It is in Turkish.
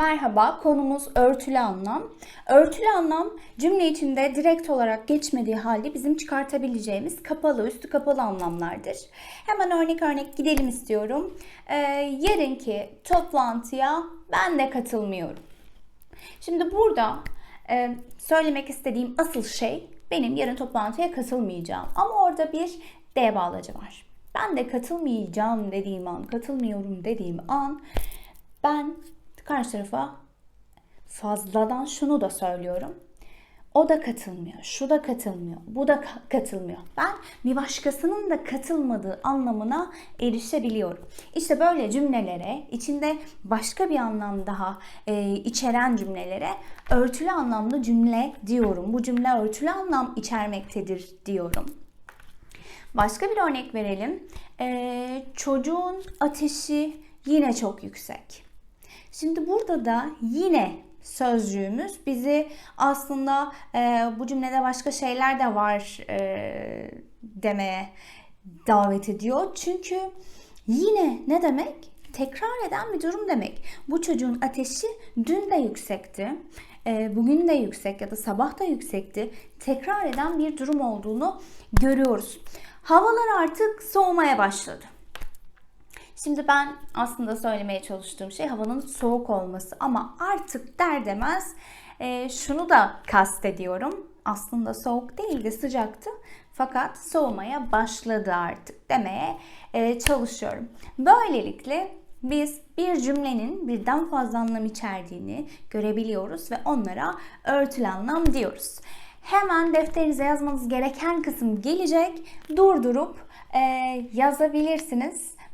Merhaba, konumuz örtülü anlam. Örtülü anlam cümle içinde direkt olarak geçmediği halde bizim çıkartabileceğimiz kapalı, üstü kapalı anlamlardır. Hemen örnek örnek gidelim istiyorum. Ee, yarınki toplantıya ben de katılmıyorum. Şimdi burada e, söylemek istediğim asıl şey benim yarın toplantıya katılmayacağım. Ama orada bir D bağlacı var. Ben de katılmayacağım dediğim an, katılmıyorum dediğim an ben karşı tarafa fazladan şunu da söylüyorum. O da katılmıyor, şu da katılmıyor, bu da ka- katılmıyor. Ben bir başkasının da katılmadığı anlamına erişebiliyorum. İşte böyle cümlelere, içinde başka bir anlam daha e, içeren cümlelere örtülü anlamlı cümle diyorum. Bu cümle örtülü anlam içermektedir diyorum. Başka bir örnek verelim. Ee, çocuğun ateşi yine çok yüksek. Şimdi burada da yine sözcüğümüz bizi aslında e, bu cümlede başka şeyler de var e, demeye davet ediyor. Çünkü yine ne demek? Tekrar eden bir durum demek. Bu çocuğun ateşi dün de yüksekti. e, Bugün de yüksek ya da sabah da yüksekti. Tekrar eden bir durum olduğunu görüyoruz. Havalar artık soğumaya başladı. Şimdi ben aslında söylemeye çalıştığım şey havanın soğuk olması ama artık der demez e, şunu da kastediyorum. Aslında soğuk değildi sıcaktı fakat soğumaya başladı artık demeye e, çalışıyorum. Böylelikle biz bir cümlenin birden fazla anlam içerdiğini görebiliyoruz ve onlara örtülü anlam diyoruz. Hemen defterinize yazmanız gereken kısım gelecek. Durdurup e, yazabilirsiniz.